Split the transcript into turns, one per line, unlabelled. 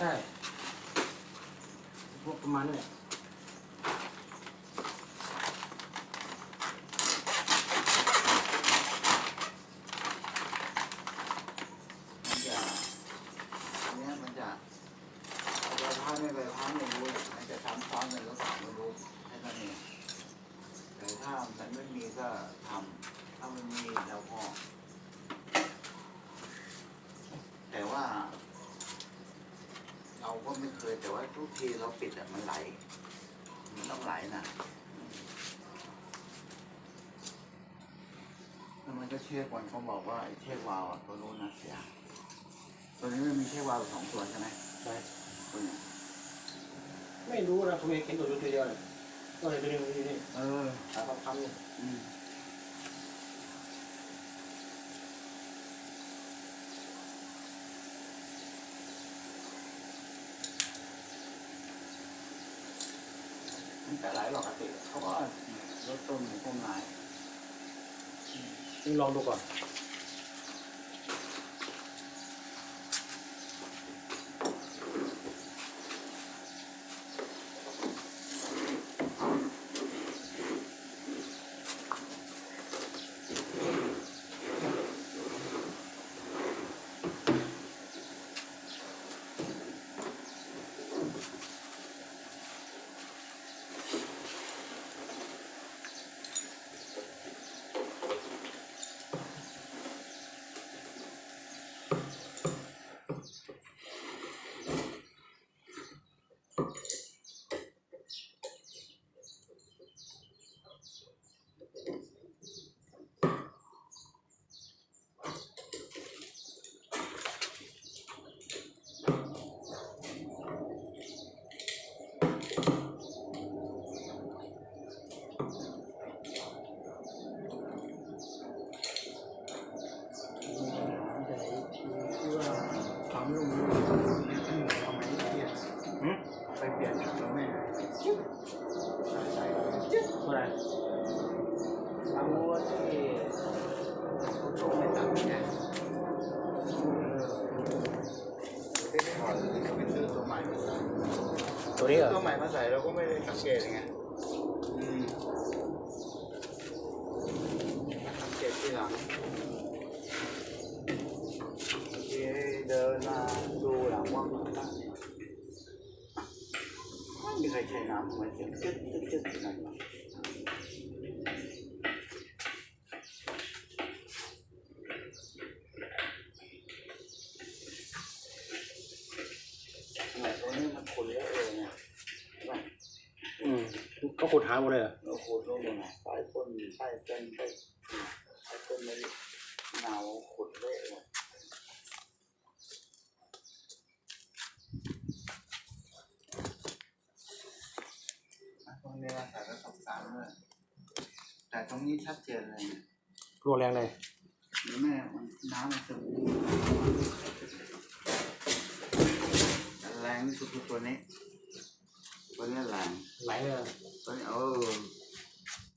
ใช่พวกประมาณนี้
มันจะอันเนี้ยมันจะใบพัดไม่ใบพัดไม่รู้มันจะทำซ้อนกันหรือเปล่าไม่รู้แค่นั้นเองแต่ถ้ามันไม่มีก็ทำถ้ามันมีเราพอแต่ว่า เราก็ไม่เค ยแต่ว่าทุกทีเราปิดอะมันไหล มันต้องไหลนะแล้วมันก็เชือกมันเขาบอกว่าไอ้เชือกวาล์วอะตัวนู้นนะเสียตัวนี้มันมีเชือกวาล์วสองตัวใช่ไหม
ใช่
ตัวเนี้ย
ไม่รู้นะผมเห็นตัวอยู่ตัวเดียวเลยก็เห็นตัวเดียวอยู่นี่
เออ
ขายคำๆนี่
อืม มันจะไหลหรอกปกติเขาก็ลดต้นของต้นไม้
นี่ลองดูก่อน
ที่ว่า ทำลูกมือทำไมเนี่ย
หืม
ไปเปลี่ยนถังแล้วแม่ใส่
ตัวไหน
ถังวัวที่ช่วงไม่ตัดไงเออไม่ได้ถอดเลยก็ไปซื้อตัวใหม่มาใส่
ตัวนี้เหรอ
ตัวใหม่มาใส่เราก็ไม่ได้สังเกตไงอืมสังเกตทีหลังบางทีเดินมาดูหลังว่างมันตั้งไม่มีใครใช้น้ำทำไมเสียงจึ๊ดจึ๊ดจึ๊ดขนาดนั้นทำไมตัวนี้มันคนเยอะเลยเนี่ยใช่ปะ
อืมก็ขุดหาหมดเลยเหรอ
เราขุดลงยังไงใต้ต้นใต้ต้นใต้ใต้ต้นไม่เงาขุดเละเลย อะตรงนี้เราใส่กระสอบสามเลยแต่ตรงนี้ชัดเจนเลยเนี่ย
รัวแรงเลย
เดี๋ยวแม่มันน้ำมันซึมแรงที่สุดคือตัวนี้ตัวนี้แรง
ไหลเลยเหรอ
ตัวนี้เออ